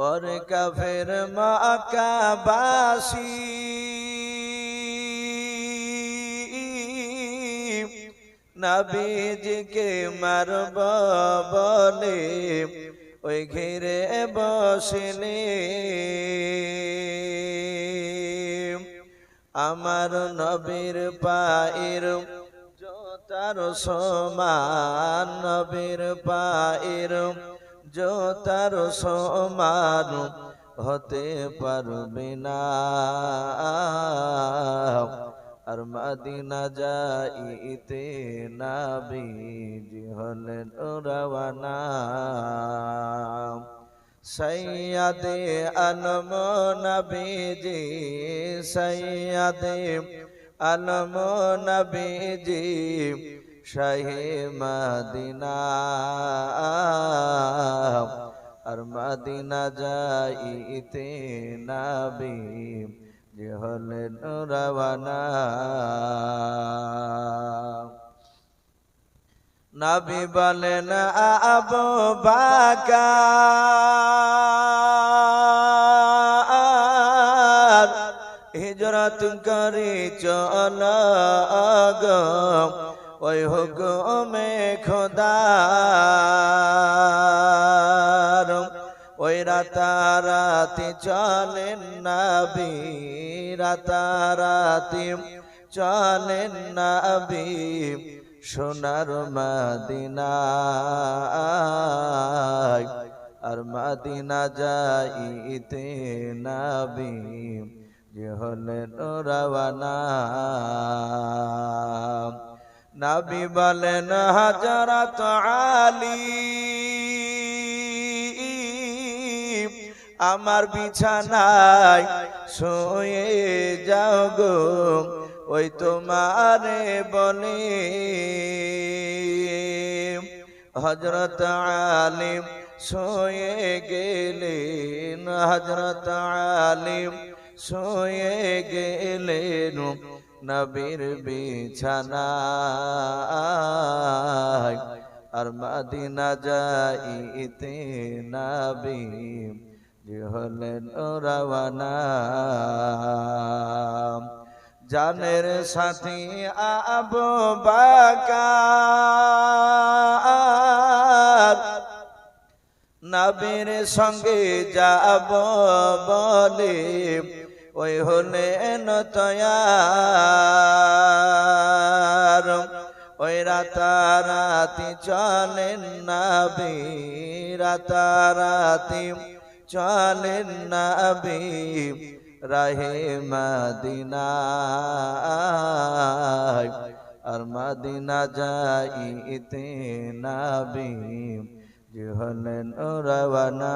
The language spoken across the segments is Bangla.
और कफिर মাকাবাসী নবীজিকে মারব বলে ওই ঘিরে বসলে আমার নবীর পায়ের জোতার সমান নবীর পায়ের জোতার সমান হতে পারবে না। আর মাদিনা যাইতে নাবিজি হলেন রওয়ানা। সৈয়দে আলম নবীজি, সৈয়দে আলম নবীজি শাহে মদিনা আর মদিনা যাইতে নাবি যে হলেন রওয়ানা। নবী বলেন, আবু বাকার, হিজরত করি চল গো। ওই হুকুমে খোদার ওই রাতারাতি চলেন নাবি, রাতারাতি চলেন নাবি সোনার মাদিনা আর মাদিনা যাইতে নাবি, যে হলেন রওয়ানা। নবী বলেন হজরত আলী, আমার বিছানায় শুয়ে যাও গো, ওই তোমারে বলে হজরত আলিম শুয়ে গেলেন হজরত আলিম শুয়ে গেলেন। নবীর বিছানায় আর মাদিনা যাইতে নবী যে হলেন রওয়ানা। জানের সাথী আবু বাকার। নবীর সঙ্গে যাব বলে ওই হলেন তয়ার, ওই রাতারাতি চলেন নাবি, রাতারাতি চলেন নাবি, রাহে মদিনা আর মদিনা যাইতে নাবি, যে হলেন রওয়ানা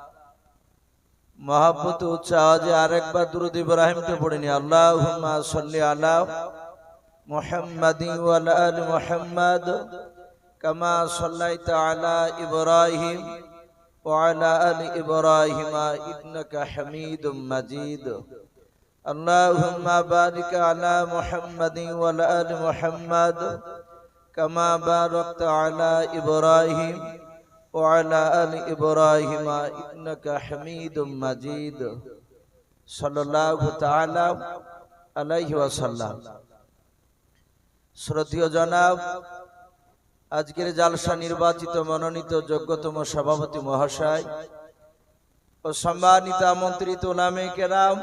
মহাব্বত উচ্চ আওয়াজে আরেকবার দুরুদ ইব্রাহিমকে পড়িনি আল্লাহুম্মা সাল্লি আলা মুহাম্মাদি ওয়া আলা আলি মুহাম্মাদ কামা সাল্লাইতা আলা ইব্রাহিম ওয়া আলা আলি ইব্রাহিম ইন্নাকা হামিদুম মাজিদ اللهم بارك على محمد وعلى ال محمد كما باركت على إبراهيم وعلى آل إبراهيم إنك حميد مجيد صلى الله تعالى عليه وسلم শ্রদ্ধীয় জনাব আজকের জালসা নির্বাচিত মনোনীত যোগ্যতম সভাপতি মহাশয় ও সম্মানিত আমন্ত্রিত নামে কেরাম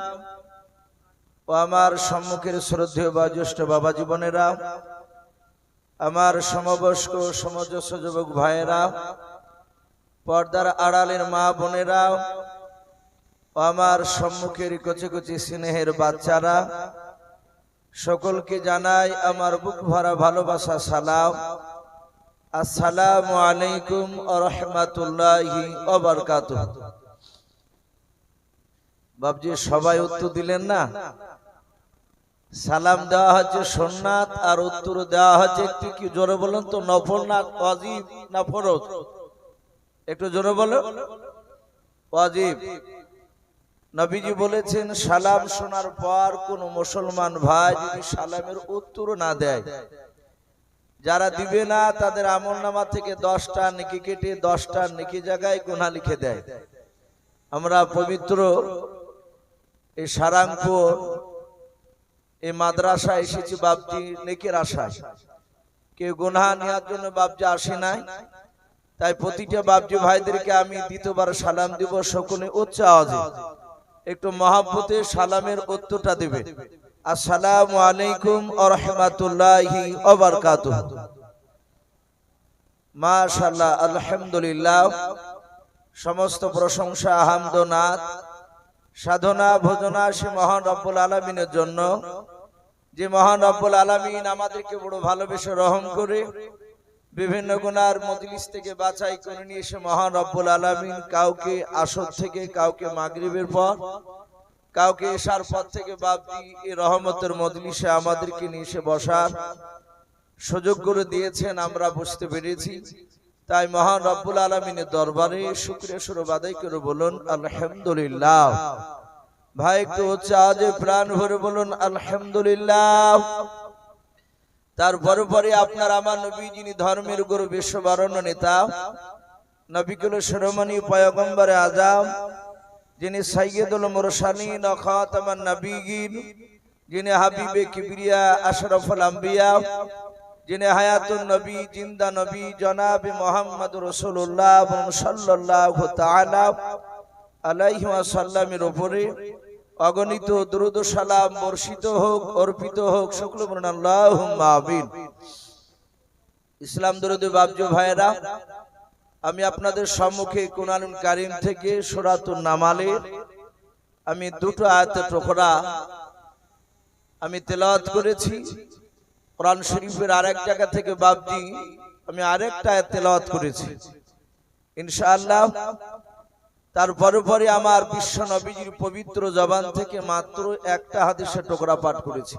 ও আমার সম্মুখের শ্রদ্ধেয় বা জ্যেষ্ঠ বাবা জীবনেরা আমার সমবয়স্ক সমজস্ব যুবক ভাইয়েরা পর্দার আড়ালের মা বোনেরা আমার সম্মুখের কচি কচি স্নেহের বাচ্চারা, সকলকে জানাই আমার বুক ভরা ভালোবাসা, সালাম। আসসালামু আলাইকুম রহমাতুল্লাহি বাবজি সবাই উত্তর দিলেন না? সালাম দেওয়া হচ্ছে সোননাথ আর উত্তর দেওয়া হচ্ছে একটু কি জোরে বলুন তো? নফল না ওয়াজিব না ফরজ? একটু জোরে বলো। ওয়াজিব। নবীজি বলেছেন, সালাম শোনার পর কোন মুসলমান ভাই যদি সালামের উত্তর না দেয়, যারা দিবে না, তাদের আমল নামা থেকে দশটা নেকি কেটে দশটা নেকি জায়গায় গুণা লিখে দেয়। আমরা পবিত্র এই সারাংপুর, এই মাদ্রাসা এসেছি বাপজি নেকের আশায়। কেউ গুনা নেওয়ার জন্য বাপজি আসে নাই? তাই প্রতিটা বাপজি ভাইদেরকে আমি দ্বিতীয়বার সালাম দিব, সকলে উচ্চ আওয়াজে। একটু মহাব্বতে সালামের উত্তরটা দেবে। আসসালামু আলাইকুম ও রহমাতুল্লাহি মাশাল্লাহ আলহামদুলিল্লাহ। সমস্ত প্রশংসা হামদনাথ সাধনা, ভোজনা সে মহান রব্বুল আলমিনের জন্য। যে মহান রব্বুল আলমিন আমাদেরকে বড় ভালোবেসে রহম করে বিভিন্ন গুনার মজলিস থেকে বাছাই করে নিয়ে এসে মহান রব্বুল আলমিন। কাউকে আসর থেকে, কাউকে মাগরিবের পর, কাউকে এসার পর থেকে বাবজি এই রহমতের মজলিসে আমাদেরকে নিয়ে এসে বসার সুযোগ করে দিয়েছেন, আমরা বুঝতে পেরেছি। তাই মহান রব্বুল আলমিনের দরবারে শুক্রিয়া সুরব আদায় করে বলুন, আলহামদুলিল্লাহ। ভাই, একটু হচ্ছে আজ প্রাণ ভরে বলুন, আলহামদুলিল্লাহ। তারপরে পরে আপনার আমার নবী যিনি ধর্মের গুরু বিশ্ববারণ নেতা, নবিকুল শিরোমণি পয়গম্বরে আজাম, যিনি সাইয়দুল মুরসালিন ও খাতামান নবীগিন যিনি হাবিবে কিবরিয়া আশরাফুল আম্বিয়া, যিনি হায়াতুল নবী, জিন্দা নবী, জনাব মোহাম্মদ রসুল্লাহ তাআলা আলাইহি ওয়াসাল্লামের উপরে অগণিত দ্রুত সালাম বর্ষিত হোক, অর্পিত হোক বলুন আমিন। ইসলাম দরুদ বাবজু ভাইরা আমি আপনাদের সম্মুখে কুরআনুল কারিম থেকে সূরাতুন নামালে আমি দুটো আয়াতের টুকরা আমি তেলাওয়াত করেছি। কোরআন শরীফের আরেক জায়গা থেকে বাবজি আমি আরেকটা আয়াত তেলাওয়াত করেছি। ইনশাআল্লাহ তারপরে পরে আমার বিশ্ব নবীজির পবিত্র জবান থেকে মাত্র একটা হাদিসের টুকরা পাঠ করেছি।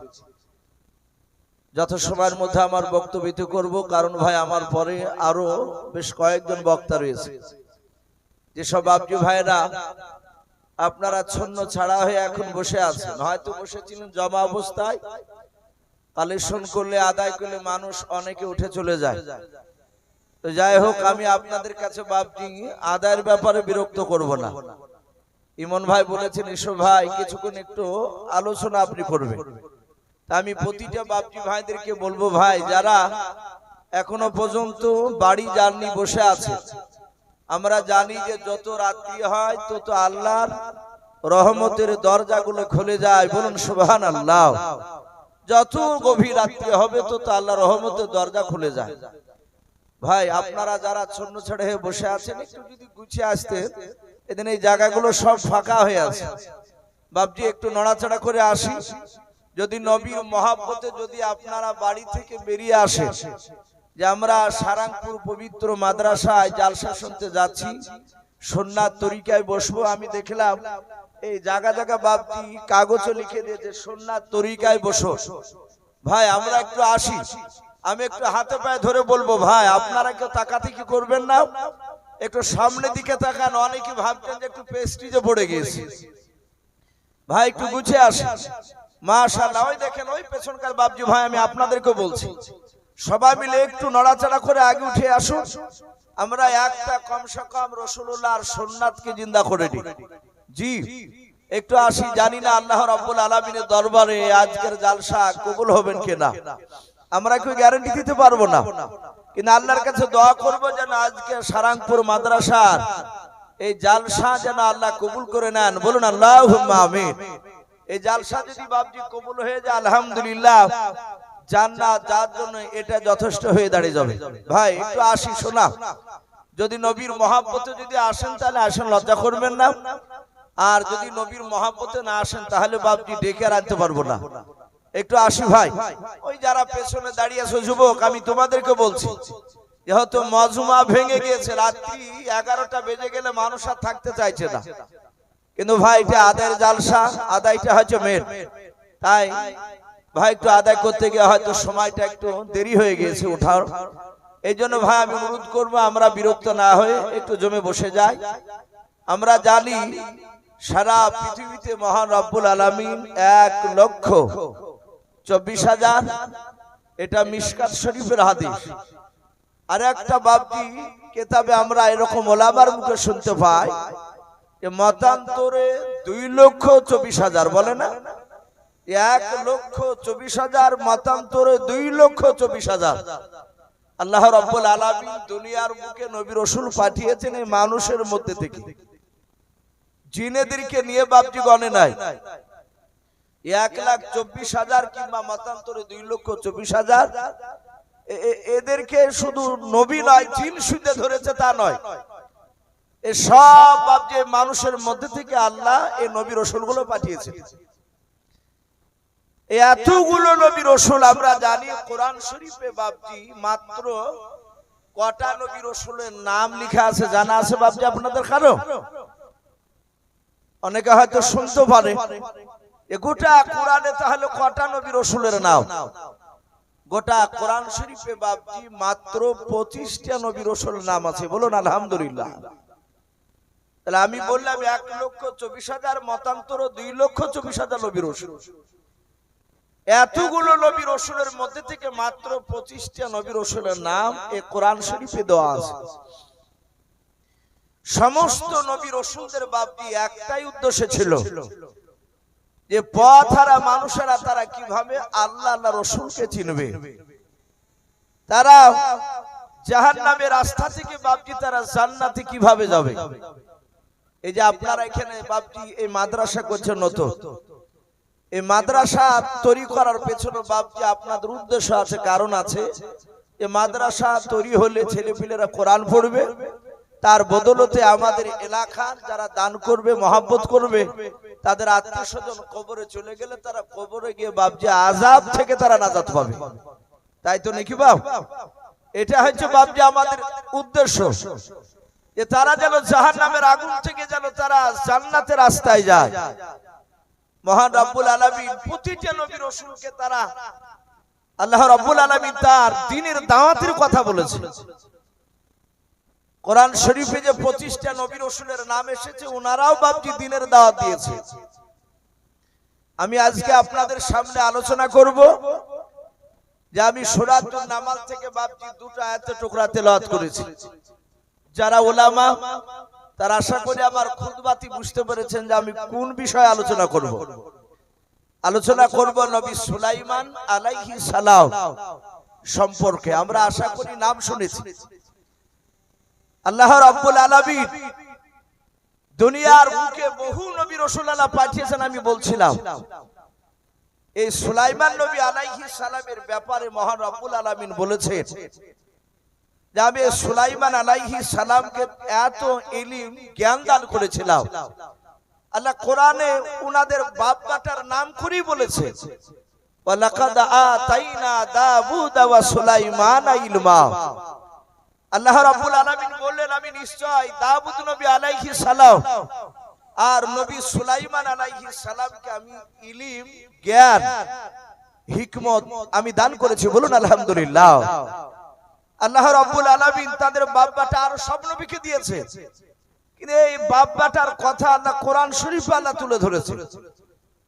যত সময়ের মধ্যে আমার বক্তব্য করব, কারণ ভাই আমার পরে আরও বেশ কয়েকজন বক্তা রয়েছে। যেসব বাবজি ভাইরা আপনারা ছন্ন ছাড়া হয়ে এখন বসে আছেন, হয়তো বসেছিলেন জমা অবস্থায়, কালেকশন করলে, আদায় করলে মানুষ অনেকে উঠে চলে যায়। তো যাই হোক, আমি আপনাদের কাছে বাপটি আদায়ের ব্যাপারে বিরক্ত করব না। ইমন ভাই বলেছেন এসব ভাই, কিছুক্ষণ একটু আলোচনা আপনি করবেন। আমি প্রতিটা বাপটি ভাইদেরকে বলব, ভাই, যারা এখনও পর্যন্ত বাড়ি যাননি বসে আছে, আমরা জানি যে যত রাত্রি হয়, তত আল্লাহর রহমতের দরজাগুলো খুলে যায়। বলুন সুবহান আল্লাহ যত গভীর রাত্রি হবে, তত আল্লাহ রহমতের দরজা খুলে যায়। ভাই, আপনারা যারা ছন্ন ছেড়ে হয়ে বসে আছেন, একটু যদি গুছিয়ে আসতে এদিন এই জায়গাগুলো সব ফাঁকা হয়ে আছে। বাপজি, একটু নড়াচড়া করে আসি। যদি নবীর মহাব্বতে যদি আপনারা বাড়ি থেকে বেরিয়ে আসে, যে আমরা সারাংপুর পবিত্র মাদ্রাসায় জালসা শুনতে যাচ্ছি সন্ন্যার তরিকায় বসবো, আমি দেখলাম, এই জায়গা জায়গা বাপজি কাগজও লিখে দিয়েছে সন্ন্যার তরিকায় বসো। ভাই, আমরা একটু আসি। আমি একটু হাতে পায়ে ধরে বলব ভাই আপনারা কেউ তাকাতে কি করবেন না? একটু সামনের দিকে তাকান অনেকে ভাবছেন যে একটু পেস্টিজে পড়ে গেছি। ভাই একটু গুছিয়ে আসি মাশাআল্লাহ ওই দেখেন ওই পেছনকার বাবজি ভাই আমি আপনাদেরকে বলছি। সবাই মিলে একটু নড়াচড়া করে আগে উঠে আসুন। আমরা একটা কমসে কম রসুল্লাহ আর সোননাথকে জিন্দা করে দিই। জি একটু আসি জানি না আল্লাহ রাব্বুল আলামিনের দরবারে আজকের জালসা কবুল হবেন কিনা? আমরা কেউ গ্যারান্টি দিতে পারব না। কিন্তু আল্লাহর কাছে দোয়া করব যেন আজকে সারাংপুর মাদ্রাসার এই জালসা যেন আল্লাহ কবুল করে নেন। বলুন আল্লাহ এই জালসা যদি বাবজি কবুল হয়ে যায়, আলহামদুলিল্লাহ যার জন্য এটা যথেষ্ট হয়ে দাঁড়িয়ে যাবে। ভাই, একটু আসি, শোনা। যদি নবীর মহাব্বতে যদি আসেন, তাহলে আসেন, লজ্জা করবেন না। আর যদি নবীর মহাব্বতে না আসেন, তাহলে বাপজি ডেকে আর আনতে পারব না। একটু আসি ভাই। ওই যারা পেছনে দাঁড়িয়ে আছে, যুবক, আমি তোমাদেরকে বলছি যেহেতু মজমা ভেঙে গিয়েছে, রাত্রি এগারোটা বেজে গেলে মানুষ আর থাকতে চাইছে না। কিন্তু ভাই, এটা আদায়ের জালসা, আদায়টা হচ্ছে মেন তাই, ভাই, একটু আদায় করতে গিয়ে হয়তো সময়টা একটু দেরি হয়ে গিয়েছে ওঠার এই জন্য ভাই, আমি অনুরোধ করব, আমরা বিরক্ত না হয়ে একটু জমে বসে যাই। আমরা জানি, সারা পৃথিবীতে মহান রব্বুল আলামিন এক লক্ষ চব্বিশ হাজার, এটা মিসকাত শরীফের হাদিস। আর একটা বাবজি কেতাবে আমরা এরকম ওলাবার মুখে শুনতে পাই মতান্তরে দুই লক্ষ চব্বিশ হাজার, বলে না? এক লক্ষ চব্বিশ হাজার, মতান্তরে দুই লক্ষ চব্বিশ হাজার। আল্লাহ রব্বুল আলামিন দুনিয়ার বুকে নবী রসুল পাঠিয়েছেন এই মানুষের মধ্যে থেকে। জিনেদেরকে নিয়ে বাপজি গণে নাই। এক লাখ চব্বিশ হাজার কিংবা মতান্তরে দুই লক্ষ চব্বিশ হাজার। এ- এ- এদেরকে শুধু নবী নয়, জিন শুতে ধরেছে তা নয়। এ সব বাপজি মানুষের মধ্যে থেকে আল্লাহ এই নবী রসুলগুলো পাঠিয়েছে এতগুলো নবী রসুল আমরা জানি, কোরআন শরীফে বাপজি মাত্র কটা নবী রসুলের নাম লেখা আছে, জানা আছে বাপজি আপনাদের কারও? অনেকে হয়তো শুনতে পারে। এ গোটা কোরআনে তাহলে কটা নবী রসুলের নাম? গোটা কোরআন শরীফে বাপজি মাত্র পঁচিশটা নবী রসুলের নাম আছে, বলুন আলহামদুলিল্লাহ। আমি বললাম এক লক্ষ চব্বিশ হাজার, মতান্তর দুই লক্ষ চব্বিশ হাজার নবী রসুল। এতগুলো নবী রসুলের মধ্যে থেকে মাত্র পঁচিশটা নবী রসুলের নাম এ কোরআন শরীফে দেওয়া আছে। সমস্ত নবী রসুলদের বাপটি একটাই উদ্দেশ্য ছিল যে পথ হারা মানুষেরা তারা কীভাবে আল্লাহ আল্লাহ রসুলকে চিনবে? তারা জাহান নামে রাস্তা থেকে বাপটি তারা জান্নাতে কীভাবে যাবে? এই যে আপনারা এখানে বাপটি এই মাদ্রাসা করছেন নতুন এই মাদ্রাসা তৈরি করার পেছনে বাপজি আপনাদের উদ্দেশ্য আছে কারণ আছে। যে মাদ্রাসা তৈরি হলে ছেলেপিলেরা কোরআন পড়বে। তার বদলতে আমাদের এলাকার যারা দান করবে, মহাব্বত করবে, তাদের আত্মীয় স্বজন কবরে চলে গেলে তারা কবরে গিয়ে বাপজি আজাব থেকে তারা নাজাত পাবে। তাই তো নাকি বাপ? এটা হচ্ছে বাপজি আমাদের উদ্দেশ্য। যে তারা যেন জাহান নামের আগুন থেকে যেন তারা জান্নাতের রাস্তায় যায়। মহান রব্বুল আলমিন প্রতিটা নবী রসুলকে তারা, আল্লাহ রব্বুল আলমিন তার দিনের দাওয়াতের কথা বলেছে কোরআন শরীফে যে পঁচিশটা নবী রসুলের নাম এসেছে ওনারাও বাপজি দিনের দাওয়াত দিয়েছে। আমি আজকে আপনাদের সামনে আলোচনা করব যে আমি সুরাতুল নামাজ থেকে বাপজি দুটো আয়াতে টুকরা তেলাওয়াত করেছি। যারা ওলামা, তার আশা করি আমার খুদবাতি বুঝতে পেরেছেন যে আমি কোন বিষয়ে আলোচনা করব। আলোচনা করব নবী সুলাইমান আলাইহি সালাম সম্পর্কে। আমরা আশা করি নাম শুনেছি। আল্লাহ দুনিয়ার বহু নবী রাসূলুল্লাহ পাঠিয়েছেন আমি বলছিলাম। এই সুলাইমান নবী আলাইহি সালামের ব্যাপারে মহান রাব্বুল বলেছেন যে আমি সুলাইমান আলাইহি সালামকে এত ইলিম, জ্ঞান দান করেছিলাম। আল্লাহ কোরআনে উনাদের বাপ বাটার নাম করেই বলেছে। ওয়ালাকাদ আতাইনা দাউদা ওয়া সুলাইমানা ইলমা। আল্লাহ রাব্বুল আলামিন বললেন, আমি নিশ্চয় দাউদ নবী আলাইহিস সালাম আর নবী সুলাইমান আলাইহিস সালামকে আমি ইলিম, জ্ঞান, হিকমত আমি দান করেছি। বলুন, আলহামদুলিল্লাহ। আল্লাহ রাব্বুল আলামিন তাদের বাব্বাটা আর সব নবীকে দিয়েছে। কিন্তু এই বাব্বাটার কথা আল্লাহ কোরআন শরীফে আল্লাহ তুলে ধরেছে।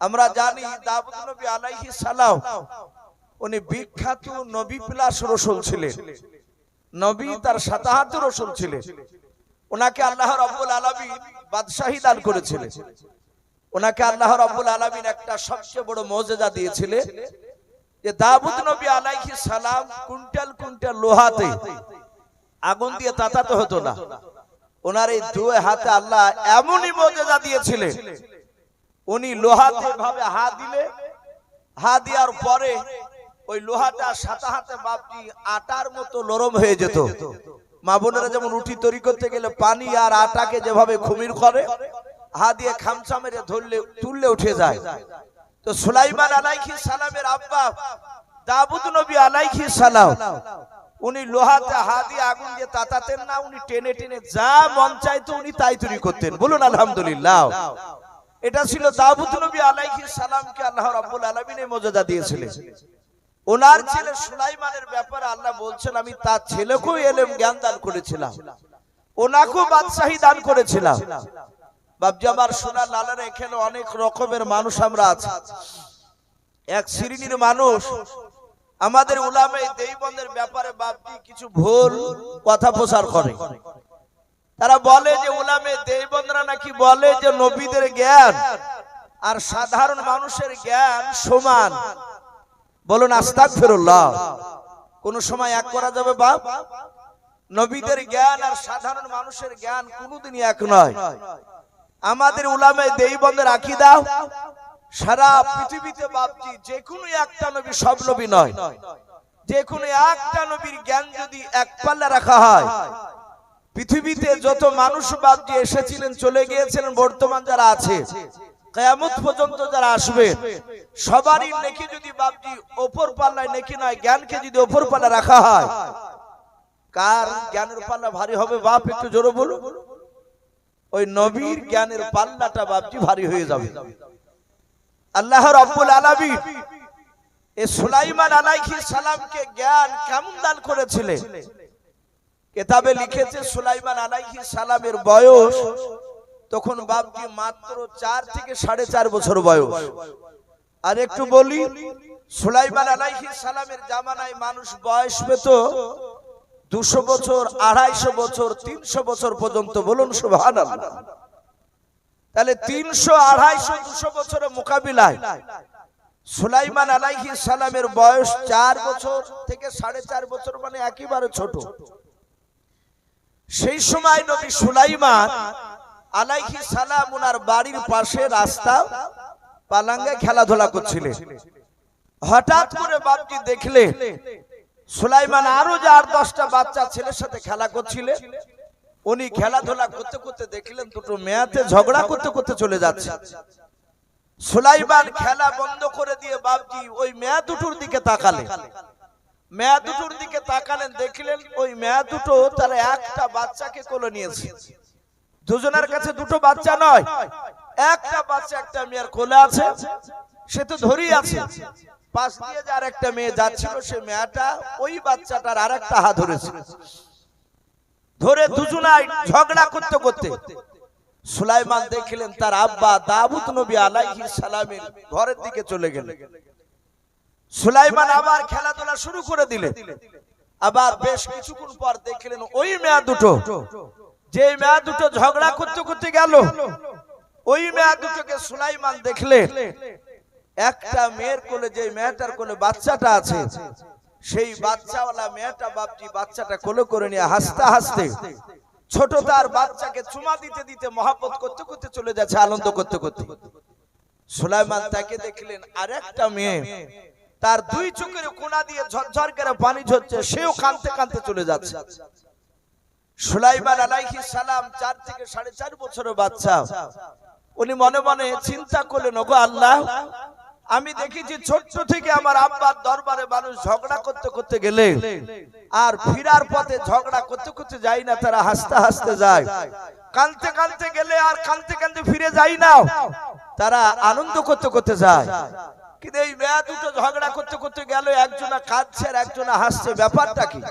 আমরা জানি দাউদ নবী আলাইহিস সালাম, উনি বিখ্যাত নবী প্লাস রসুল ছিলেন। নবী তার সাতাহাত রসুল ছিলেন। ওনাকে আল্লাহ রব্বুল আলমী বাদশাহী দান করেছিলেন। ওনাকে আল্লাহ রব্বুল আলমিন একটা সবচেয়ে বড় মজেজা দিয়েছিলেন যে দাবুদ নবী আলাইহি সালাম কুইন্টাল কুইন্টাল লোহাতে আগুন দিয়ে তাতাতে হতো না। ওনার এই দুই হাতে আল্লাহ এমনই মজেজা দিয়েছিলেন। উনি লোহাতে ভাবে হা দিলে হা দেওয়ার পরে ওই লোহাটা সাতা হাতে বাপটি আটার মতো নরম হয়ে যেত। মা বোনেরা যেমন রুটি তৈরি করতে গেলে পানি আর আটাকে যেভাবে খুমির করে, হা দিয়ে খামচা মেরে ধরলে, তুললে উঠে যায়। তো সুলাইমান আলাইহি সালামের আব্বা দাবুদ নবী আলাইহি সালাম, উনি লোহাতে হা দিয়ে আগুন দিয়ে তাতাতেন না, উনি টেনে টেনে যা মন চাইতো উনি তাই তৈরি করতেন। বলুন, আলহামদুলিল্লাহ। এটা ছিল দাবুদ নবী আলাইহি সালামকে আল্লাহ রাব্বুল আলামিন মর্যাদা দিয়েছিলেন। ওনার ছেলে সুলাইমানের ব্যাপারে আল্লাহ বলছেন, আমি তার ছেলেকেও এলেম জ্ঞান দান করেছিলাম। ওনাকেও বাদশাহী দান করেছিলাম। বাবজি আমার সোনার লালার এখানে অনেক রকমের মানুষ আমরা আছি। এক শ্রেণির মানুষ। আমাদের উলামে দেবন্দের ব্যাপারে বাপজি কিছু ভুল কথা প্রচার করে। তারা বলে যে উলামে দেবন্দরা নাকি বলে যে নবীদের জ্ঞান আর সাধারণ মানুষের জ্ঞান সমান। বলুন আস্তাক ফেরুল্লাহ কোন সময় এক করা যাবে, বাপ? নবীদের জ্ঞান আর সাধারণ মানুষের জ্ঞান কোনোদিনই এক নয়। আমাদের উলামে দেবন্দের আঁকি দাও সারা পৃথিবীতে, বাপজি, যে কোনো একটা নবী সব নবী নয়। যে কোনো একটা নবীর জ্ঞান যদি এক পাল্লা রাখা হয়, পৃথিবীতে যত মানুষ বাপজি এসেছিলেন, চলে গিয়েছিলেন, বর্তমান যারা আছে কেয়ামত পর্যন্ত যারা আসবে, সবারই নেকি যদি বাপজি ওপর পাল্লায় নেকি নয়, জ্ঞানকে যদি ওপর পাল্লা রাখা হয়, কার জ্ঞানের পাল্লা ভারী হবে বাপ একটু জোরে বলুন? ওই নবীর জ্ঞানের পাল্লাটা বাপজি ভারী হয়ে যাবে। আল্লাহ রব্বুল আলামিন এ সুলাইমান আলাইহিস সালামকে জ্ঞান কেমন দান করেছিলেন? কেতাবে লিখেছে সুলাইমান আলাইহিস সালামের বয়স তখন বাপজি মাত্র চার থেকে সাড়ে চার বছর বয়স। আর একটু বলি, সুলাইমান আলাইহিস সালামের জামানায় মানুষ বয়স পেত দুশো বছর, আড়াইশো বছর, তিনশো বছর পর্যন্ত বলুন সুবহান তাহলে তিনশো, আড়াইশো, দুশো বছরের মোকাবিলায় সুলাইমান আলাইহি সালামের বয়স চার বছর থেকে সাড়ে চার বছর মানে একেবারে ছোট। সেই সময় নবী সুলাইমান আলাইহি সালাম ওনার বাড়ির পাশে রাস্তা, পালাঙ্গে খেলাধুলা করছিলেন হঠাৎ করে বাপজি দেখলে, সুলাইমান আরও যে আট দশটা বাচ্চা ছেলের সাথে খেলা করছিলেন উনি খেলাধুলা করতে করতে দেখলেন দুটো মেয়াতে ঝগড়া করতে করতে চলে যাচ্ছে। সুলাইমান খেলা বন্ধ করে দিয়ে বাপজি ওই মেয়া দুটোর দিকে তাকালেন মেয়া দুটোর দিকে তাকালেন, দেখলেন ওই মেয়া দুটো তারা একটা বাচ্চাকে কোলে নিয়েছে। দুজনের কাছে দুটো বাচ্চা নয়। একটা বাচ্চা একটা মেয়ের কোলে আছে, সে তো ধরেই আছে। পাশ দিয়ে যার একটা মেয়ে যাচ্ছিল, সে মেয়েটা ওই বাচ্চাটার আর একটা হাত ধরেছে। ধরে দুজনাই ঝগড়া করতে করতে সুলাইমান দেখলেন তার আব্বা দাবুদ নবী আলাইহি সালামের ঘরের দিকে চলে গেলেন। সুলাইমান আবার খেলাধুলা শুরু করে দিলেন। আবার বেশ কিছুক্ষণ পর দেখলেন ওই মেয়া দুটো যে মেয়া দুটো ঝগড়া করতে করতে গেল, ওই মেয়া দুটোকে সুলাইমান দেখলেন একটা মেয়ের কোলে যে মেয়েটার কোলে বাচ্চাটা আছে, সেই বাচ্চাওয়ালা মেয়েটা বাপটি বাচ্চাটা কোলে করে নিয়ে হাসতে হাসতে ছোট তার বাচ্চাকে চুমা দিতে দিতে মহাপত করতে করতে চলে যাচ্ছে, আনন্দ করতে করতে। সুলাইমান তাকে দেখলেন আর একটা মেয়ে তার দুই চোখের কোনা দিয়ে ঝরঝর করে পানি ঝরছে, সেও কানতে কানতে চলে যাচ্ছে। সুলাইমান আলাইহি সালাম চার থেকে সাড়ে চার বছরের বাচ্চা। উনি মনে মনে চিন্তা করলেন, ওগো আল্লাহ, আমি দেখেছি ছোট্ট থেকে আমার আব্বার দরবারে মানুষ ঝগড়া করতে করতে গেলে আর ফিরার পথে ঝগড়া করতে করতে যায় না, তারা হাসতে হাসতে যায়। কানতে কানতে গেলে আর কানতে কানতে ফিরে যায় না। তারা আনন্দ করতে করতে যায়। কিন্তু এই মেয়া দুটো ঝগড়া করতে করতে গেল, একজনা কাঁদছে আর একজনা হাসছে। ব্যাপারটা কি?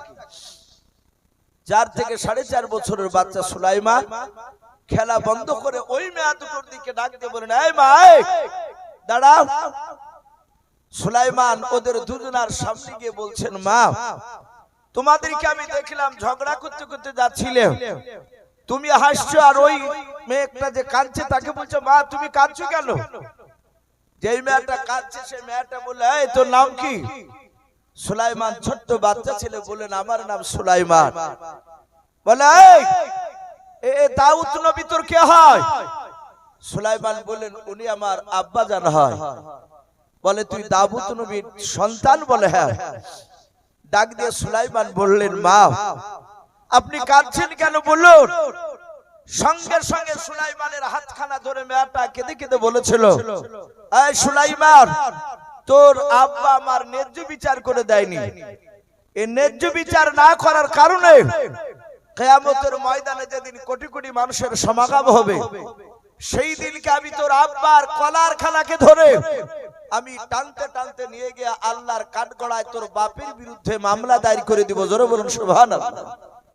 চার থেকে সাড়ে চার বছরের বাচ্চা সুলাইমান খেলা বন্ধ করে ওই মেয়া দুটোর দিকে ডাক দিয়ে বলেন, এই সুলাইমান ওদের দুজনার সামনে গিয়ে বলছেন, মা, তোমাদেরকে আমি দেখলাম ঝগড়া করতে করতে যাচ্ছিলে। তুমি হাসছো আর ওই মেয়েটা যে কাঁদছে তাকে বলছো, মা, তুমি কাঁদছো কেন? যেই মেয়েটা কাঁদছে, সেই মেয়েটা বলে এই, তোর নাম কি? সুলাইমান ছোট্ট বাচ্চা ছেলে বলেন আমার নাম সুলাইমান। বলে এ দাউদ নবী তোর কে হয়? সুলাইমান বলেন উনি আমার আব্বা জান হয়। বলে, তুই দাউদ নবীর সন্তান বলে হ্যাঁ। ডাক দিয়ে সুলাইমান বললেন, মা, আপনি কাঁদছেন কেন বলুন? সঙ্গে সঙ্গে সুলাইমানের হাতখানা ধরে মেয়েটা কেঁদে কেঁদে বলেছিল, এই সুলাইমান তোর আব্বা আমার ন্যায্য বিচার করে দেয়নি। এই ন্যায্য বিচার না করার কারণে কেয়ামতের ময়দানে যেদিন কোটি কোটি মানুষের সমাগম হবে, সেই দিনকে আমি তোর আব্বার কলার খানাকে ধরে আমি টানতে টানতে নিয়ে গিয়ে আল্লাহর কাঠগড়ায় তোর বাপের বিরুদ্ধে মামলা দায়ের করে দিব। জোরে বলুন, সুবহানাল্লাহ।